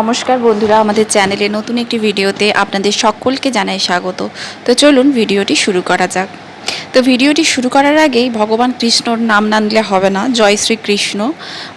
নমস্কার বন্ধুরা, আমাদের চ্যানেলে নতুন একটি ভিডিওতে আপনাদের সকলকে জানাই স্বাগত। তো চলুন ভিডিওটি শুরু করা যাক। তো ভিডিওটি শুরু করার আগেই ভগবান কৃষ্ণর নাম না নিলে হবে না, জয় শ্রী কৃষ্ণ।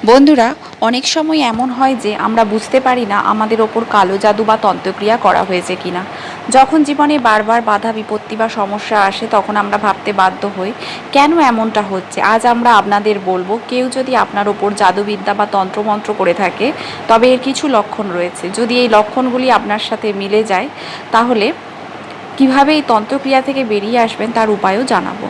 বন্ধুরা, অনেক সময় এমন হয় যে আমরা বুঝতে পারি না আমাদের ওপর কালো জাদু বা তন্ত্রক্রিয়া করা হয়েছে কিনা। যখন জীবনে বারবার বাধা, বিপত্তি বা সমস্যা আসে, তখন আমরা ভাবতে বাধ্য হই, কেন এমনটা হচ্ছে? আজ আমরা আপনাদের বলব, কেউ যদি আপনার ওপর জাদুবিদ্যা বা তন্ত্রমন্ত্র করে থাকে, তবে এর কিছু লক্ষণ রয়েছে। যদি এই লক্ষণগুলি আপনার সাথে মিলে যায়, তাহলে কীভাবে এই তন্ত্রক্রিয়া থেকে বেরিয়ে আসবেন, তার উপায়ও জানাব।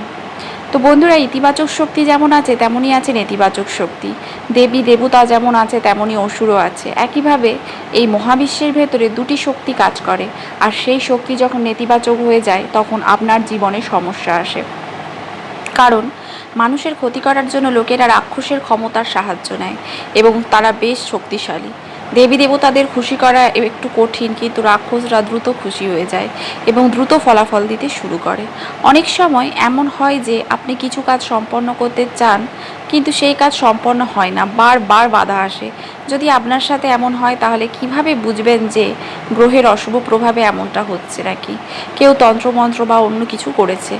তো বন্ধুরা, ইতিবাচক শক্তি যেমন আছে, তেমনই আছে নেতিবাচক শক্তি। দেবী, দেবতা যেমন আছে, তেমনই অসুরও আছে। একইভাবে এই মহাবিশ্বের ভেতরে দুটি শক্তি কাজ করে, আর সেই শক্তি যখন নেতিবাচক হয়ে যায়, তখন আপনার জীবনে সমস্যা আসে। কারণ মানুষের ক্ষতি করার জন্য লোকেরা রাক্ষসের ক্ষমতার সাহায্য নেয়, এবং তারা বেশ শক্তিশালী। দেবী দেবতাদের খুশি করা একটু কঠিন, কিন্তু রাক্ষসরা দ্রুত খুশি হয়ে যায় এবং দ্রুত ফলাফল দিতে শুরু করে। অনেক সময় এমন হয় যে আপনি কিছু কাজ সম্পন্ন করতে চান, কিন্তু সেই কাজ সম্পন্ন হয় না। বারবার বাধা আসে। যদি আপনার সাথে এমন হয়, তাহলে কীভাবে বুঝবেন যে গ্রহের অশুভ প্রভাবে এমনটা হচ্ছে নাকি? কেউ তন্ত্রমন্ত্র বা অন্য কিছু করেছে।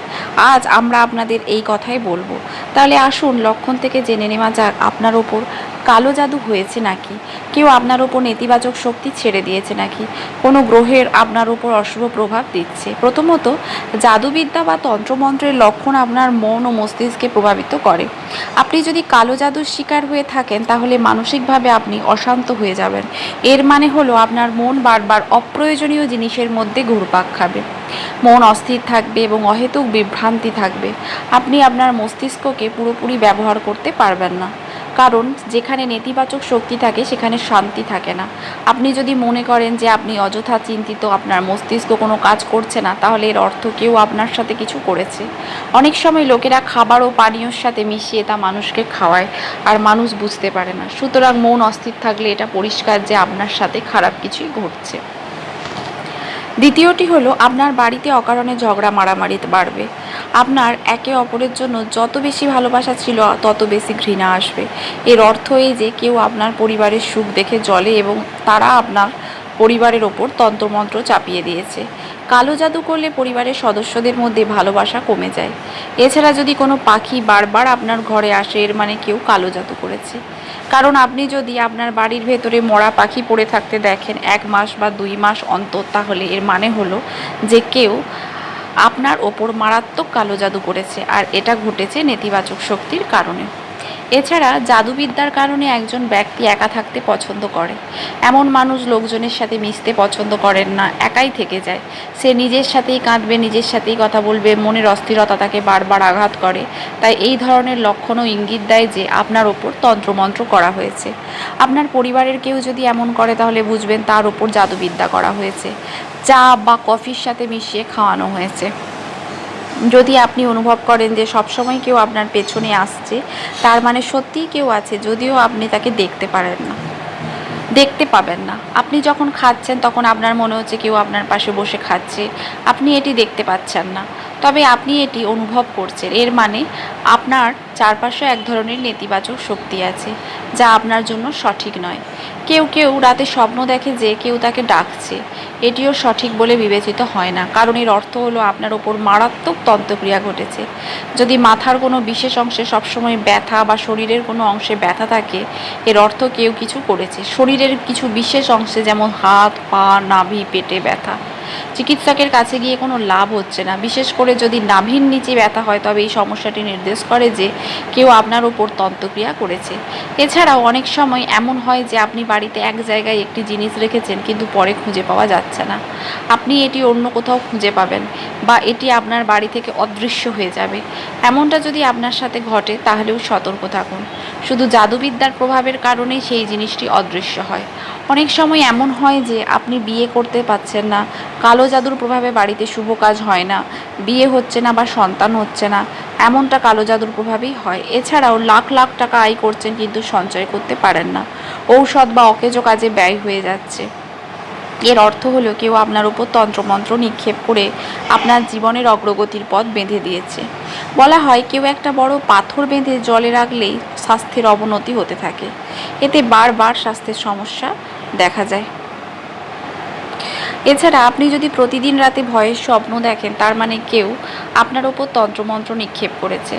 আজ আমরা আপনাদের এই কথাই বলব। তাহলে আসুন, লক্ষণ থেকে জেনে নেওয়া যাক, আপনার ওপর কালো জাদু হয়েছে নাকি? কেউ আপনার ওপর নেতিবাচক শক্তি ছেড়ে দিয়েছে নাকি? কোনো গ্রহের আপনার ওপর অশুভ প্রভাব দিচ্ছে। প্রথমত, জাদুবিদ্যা বা তন্ত্রমন্ত্রের লক্ষণ আপনার মন ও মস্তিষ্কে প্রভাবিত করে। আপনি যদি কালো জাদুর শিকার হয়ে থাকেন, তাহলে মানসিকভাবে আপনি অশান্ত হয়ে যাবেন। এর মানে হলো আপনার মন বারবার অপ্রয়োজনীয় জিনিসের মধ্যে ঘুরপাক খাবে। মন অস্থির থাকবে এবং অহেতুক বিভ্রান্তি থাকবে। আপনি আপনার মস্তিষ্ককে পুরোপুরি ব্যবহার করতে পারবেন না। কারণ যেখানে নেতিবাচক শক্তি থাকে, সেখানে শান্তি থাকে না। আপনি যদি মনে করেন যে আপনি অযথা চিন্তিত, আপনার মস্তিষ্ক কোনো কাজ করছে না, তাহলে এর অর্থ কেউ আপনার সাথে কিছু করেছে। অনেক সময় লোকেরা খাবার ও পানীয়র সাথে মিশিয়ে তা মানুষকে খাওয়ায়, আর মানুষ বুঝতে পারে না। সুতরাং মন অস্থির থাকলে এটা পরিষ্কার যে আপনার সাথে খারাপ কিছুই ঘটছে। দ্বিতীয়টি হলো, আপনার বাড়িতে অকারণে ঝগড়া, মারামারি বাড়বে। আপনার একে অপরের জন্য যত বেশি ভালোবাসা ছিল, তত বেশি ঘৃণা আসবে। এর অর্থ এই যে, কেউ আপনার পরিবারের সুখ দেখে জলে এবং তারা আপনার পরিবারের ওপর তন্ত্রমন্ত্র চাপিয়ে দিয়েছে। কালো জাদু করলে পরিবারের সদস্যদের মধ্যে ভালোবাসা কমে যায়। এছাড়া যদি কোনো পাখি বারবার আপনার ঘরে আসে, এর মানে কেউ কালো জাদু করেছে। কারণ আপনি যদি আপনার বাড়ির ভেতরে মরা পাখি পড়ে থাকতে দেখেন, এক মাস বা দুই মাস অন্তর, তাহলে এর মানে হলো যে কেউ আপনার ওপর মারাত্মক কালো জাদু করেছে আর এটা ঘটেছে নেতিবাচক শক্তির কারণে। এছাড়া জাদুবিদ্যার কারণে একজন ব্যক্তি একা থাকতে পছন্দ করে। এমন মানুষ লোকজনের সাথে মিশতে পছন্দ করেন না, একাই থেকে যায়। সে নিজের সাথেই কাঁদবে, নিজের সাথেই কথা বলবে, মনের অস্থিরতা তাকে বারবার আঘাত করে। তাই এই ধরনের লক্ষণও ইঙ্গিত দেয় যে আপনার ওপর তন্ত্রমন্ত্র করা হয়েছে। আপনার পরিবারের কেউ যদি এমন করে তাহলে বুঝবেন তার ওপর জাদুবিদ্যা করা হয়েছে। চা বা কফির সাথে মিশিয়ে খাওয়ানো হয়েছে। যদি আপনি অনুভব করেন যে সবসময় কেউ আপনার পেছনে আসছে, তার মানে সত্যিই কেউ আছে, যদিও আপনি তাকে দেখতে পারেন না। দেখতে পাবেন না। আপনি যখন খাচ্ছেন, তখন আপনার মনে হচ্ছে কেউ আপনার পাশে বসে খাচ্ছে। আপনি এটি দেখতে পাচ্ছেন না। তবে আপনি এটি অনুভব করছেন। এর মানে আপনার চারপাশে এক ধরনের নেতিবাচক শক্তি আছে, যা আপনার জন্য সঠিক নয়। কেউ কেউ রাতে স্বপ্ন দেখে যে কেউ তাকে ডাকছে, এটিও সঠিক বলে বিবেচিত হয় না। কারণ এর অর্থ হলো আপনার ওপর মারাত্মক তন্ত্রক্রিয়া ঘটেছে। যদি মাথার কোনো বিশেষ অংশে সবসময় ব্যথা বা শরীরের কোনো অংশে ব্যথা থাকে, এর অর্থ কেউ কিছু করেছে। শরীরের কিছু বিশেষ অংশে যেমন হাত, পা, নাভি, পেটে ব্যথা। চিকিৎসকের কাছে গিয়ে কোনো লাভ হচ্ছে না। বিশেষ করে যদি নাভির নিচে ব্যথা হয়, তবে এই সমস্যাটি নির্দেশ করে যে কেউ আপনার ওপর তন্ত্রক্রিয়া করেছে। এছাড়াও অনেক সময় এমন হয় যে আপনি বাড়িতে এক জায়গায় একটি জিনিস রেখেছেন, কিন্তু পরে খুঁজে পাওয়া যাচ্ছে না। আপনি এটি অন্য কোথাও খুঁজে পাবেন বা এটি আপনার বাড়ি থেকে অদৃশ্য হয়ে যাবে। এমনটা যদি আপনার সাথে ঘটে, তাহলেও সতর্ক থাকুন। শুধু জাদুবিদ্যার প্রভাবের কারণেই সেই জিনিসটি অদৃশ্য হয়। অনেক সময় এমন হয় যে আপনি বিয়ে করতে পাচ্ছেন না কালো জাদুর প্রভাবে বাড়িতে শুভ কাজ হয় না, বিয়ে হচ্ছে না বা সন্তান হচ্ছে না, এমনটা কালো জাদুর প্রভাবেই হয়। এছাড়াও লাখ লাখ টাকা আয় করছেন কিন্তু সঞ্চয় করতে পারেন না। ঔষধ বা অকেজো কাজে ব্যয় হয়ে যাচ্ছে। এর অর্থ হলো কেউ আপনার উপর তন্ত্রমন্ত্র নিক্ষেপ করে আপনার জীবনের অগ্রগতির পথ বেঁধে দিয়েছে। বলা হয় কেউ একটা বড় পাথর বেঁধে জলে রাখলেই স্বাস্থ্যের অবনতি হতে থাকে। এতে বারবার স্বাস্থ্যের সমস্যা দেখা যায়। এছাড়া আপনি যদি প্রতিদিন রাতে ভয়ের স্বপ্ন দেখেন, তার মানে কেউ আপনার ওপর তন্ত্রমন্ত্র নিক্ষেপ করেছে।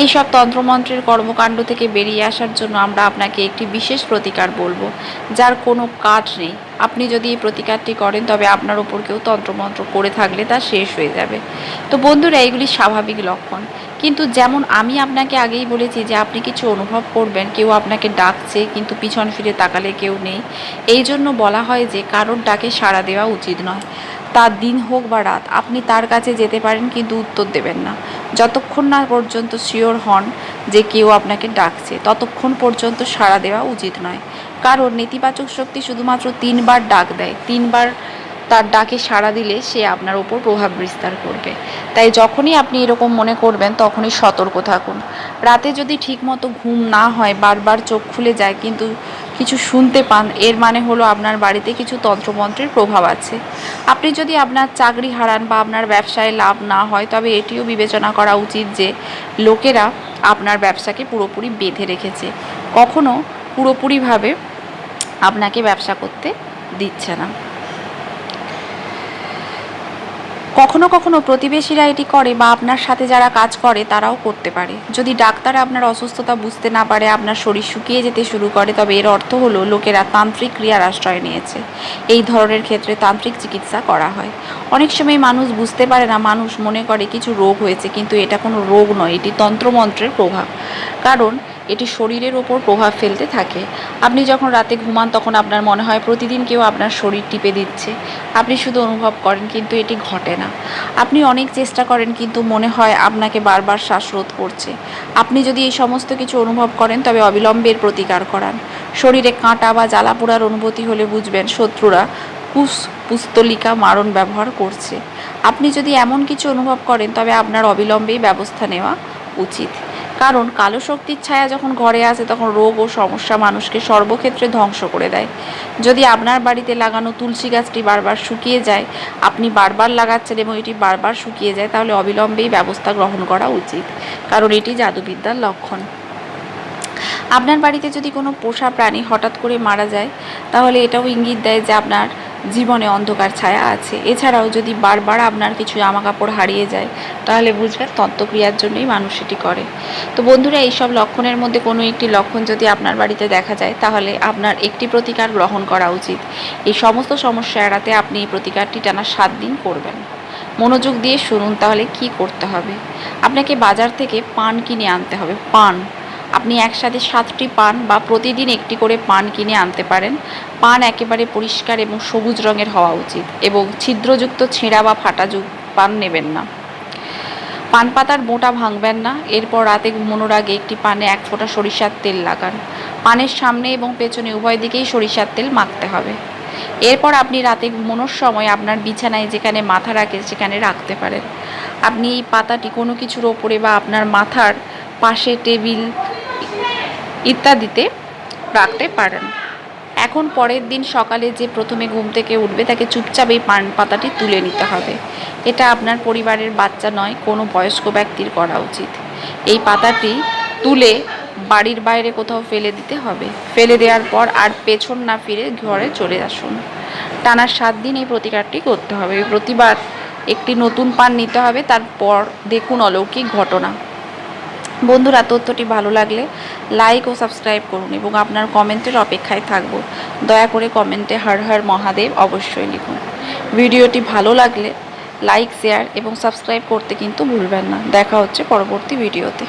এই সব তন্ত্রমন্ত্রের কর্মকাণ্ড থেকে বেরিয়ে আসার জন্য আমরা আপনাকে একটি বিশেষ প্রতিকার বলব, যার কোনো কাঠ নেই। আপনি যদি এই প্রতিকারটি করেন, তবে আপনার ওপর কেউ তন্ত্রমন্ত্র করে থাকলে তা শেষ হয়ে যাবে। তো বন্ধুরা এগুলি স্বাভাবিক লক্ষণ। কিন্তু যেমন আমি আপনাকে আগেই বলেছি যে আপনি কিছু অনুভব করবেন, কেউ আপনাকে ডাকছে, কিন্তু পিছন ফিরে তাকালে কেউ নেই। এই জন্য বলা হয় যে কারোর ডাকে সাড়া দেওয়া উচিত নয়। তার দিন হোক বা রাত, আপনি তার কাছে যেতে পারেন কিন্তু উত্তর দেবেন না। যতক্ষণ না পর্যন্ত শিওর হন যে কেউ আপনাকে ডাকছে, ততক্ষণ পর্যন্ত সাড়া দেওয়া উচিত নয়। কারণ নেতিবাচক শক্তি শুধুমাত্র তিনবার ডাক দেয়। তিনবার তার ডাকে সাড়া দিলে সে আপনার ওপর প্রভাব বিস্তার করবে। তাই যখনই আপনি এরকম মনে করবেন, তখনই সতর্ক থাকুন। রাতে যদি ঠিকমতো ঘুম না হয়, বারবার চোখ খুলে যায়, কিন্তু কিছু শুনতে পান, এর মানে হলো আপনার বাড়িতে কিছু তন্ত্রমন্ত্রের প্রভাব আছে। আপনি যদি আপনার চাকরি হারান বা আপনার ব্যবসায় লাভ না হয়, তবে এটিও বিবেচনা করা উচিত যে লোকেরা আপনার ব্যবসাকে পুরোপুরি বেঁধে রেখেছে। কখনো পুরোপুরিভাবে আপনাকে ব্যবসা করতে দিচ্ছে না। কখনো কখনো প্রতিবেশীরা এটি করে বা আপনার সাথে যারা কাজ করে তারাও করতে পারে। যদি ডাক্তার আপনার অসুস্থতা বুঝতে না পারে, আপনার শরীর শুকিয়ে যেতে শুরু করে, তবে এর অর্থ হলো লোকেরা তান্ত্রিক ক্রিয়ার আশ্রয় নিয়েছে। এই ধরনের ক্ষেত্রে তান্ত্রিক চিকিৎসা করা হয়। অনেক সময় মানুষ বুঝতে পারে না, মানুষ মনে করে কিছু রোগ হয়েছে, কিন্তু এটা কোনো রোগ নয়, এটি তন্ত্রমন্ত্রের প্রভাব। কারণ এটি শরীরের ওপর প্রভাব ফেলতে থাকে। আপনি যখন রাতে ঘুমান, তখন আপনার মনে হয় প্রতিদিন কেউ আপনার শরীর টিপে দিচ্ছে। আপনি শুধু অনুভব করেন, কিন্তু এটি ঘটে না। আপনি অনেক চেষ্টা করেন, কিন্তু মনে হয় আপনাকে বারবার শ্বাসরোধ করছে। আপনি যদি এই সমস্ত কিছু অনুভব করেন, তবে অবিলম্বের প্রতিকার করান। শরীরে কাঁটা বা জ্বালা পোড়ার অনুভূতি হলে বুঝবেন, শত্রুরা কুস পুস্তলিকা মারণ ব্যবহার করছে। আপনি যদি এমন কিছু অনুভব করেন, তবে আপনার অবিলম্বেই ব্যবস্থা নেওয়া উচিত। কারণ কালো শক্তির ছায়া যখন ঘরে আসে, তখন রোগ ও সমস্যা মানুষকে সর্বক্ষেত্রে ধ্বংস করে দেয়। যদি আপনার বাড়িতে লাগানো তুলসী গাছটি বারবার শুকিয়ে যায়, আপনি বারবার লাগাচ্ছেন এবং এটি বারবার শুকিয়ে যায়, তাহলে অবিলম্বেই ব্যবস্থা গ্রহণ করা উচিত, কারণ এটি জাদুবিদ্যার লক্ষণ। আপনার বাড়িতে যদি কোনো পোষা প্রাণী হঠাৎ করে মারা যায়, তাহলে এটাও ইঙ্গিত দেয় যে আপনার জীবনে অন্ধকার ছায়া আছে। এছাড়াও যদি বারবার আপনার কিছু জামা কাপড় হারিয়ে যায়, তাহলে বুঝবেন তত্ত্বক্রিয়ার জন্যই মানুষ এটি করে। তো বন্ধুরা, এইসব লক্ষণের মধ্যে কোনো একটি লক্ষণ যদি আপনার বাড়িতে দেখা যায়, তাহলে আপনার একটি প্রতিকার গ্রহণ করা উচিত। এই সমস্ত সমস্যা এড়াতে আপনি এই প্রতিকারটি টানা সাত দিন করবেন। মনোযোগ দিয়ে শুনুন, তাহলে কি করতে হবে? আপনাকে বাজার থেকে পান কিনে আনতে হবে। পান। আপনি একসাথে সাতটি পান বা প্রতিদিন একটি করে পান কিনে আনতে পারেন। পান একেবারে পরিষ্কার এবং সবুজ রঙের হওয়া উচিত এবং ছিদ্রযুক্ত ছেঁড়া বা ফাটাযুক্ত পান নেবেন না। পান পাতার মোটা ভাঙবেন না, এরপর রাতে ঘুমানোর আগে একটি পানে এক ফোঁটা সরিষার তেল লাগান। পানের সামনে এবং পেছনে উভয় দিকেই সরিষার তেল মাখতে হবে। এরপর আপনি রাতে ঘুমানোর সময় আপনার বিছানায় যেখানে মাথা রাখেন সেখানে রাখতে পারেন। আপনি এই পাতাটি কোনো কিছুর ওপরে বা আপনার মাথার পাশে টেবিল ইত্যাদিতে রাখতে পারেন। এখন পরের দিন সকালে যে প্রথমে ঘুম থেকে উঠবে, তাকে চুপচাপ এই পান পাতাটি তুলে নিতে হবে। এটা আপনার পরিবারের বাচ্চা নয়, কোনো বয়স্ক ব্যক্তির করা উচিত। এই পাতাটি তুলে বাড়ির বাইরে কোথাও ফেলে দিতে হবে। ফেলে দেওয়ার পর আর পেছন না ফিরে ঘরে চলে আসুন। টানা সাত দিন এই প্রতিকারটি করতে হবে। প্রতিবার একটি নতুন পান নিতে হবে, তারপর দেখুন অলৌকিক ঘটনা। বন্ধুরা, তথ্যটি ভালো লাগলে লাইক ও সাবস্ক্রাইব করুন এবং আপনার কমেন্টের অপেক্ষায় থাকব। দয়া করে কমেন্টে হর হর মহাদেব অবশ্যই লিখুন। ভিডিওটি ভালো লাগলে লাইক শেয়ার এবং সাবস্ক্রাইব করতে কিন্তু ভুলবেন না। দেখা হচ্ছে পরবর্তী ভিডিওতে।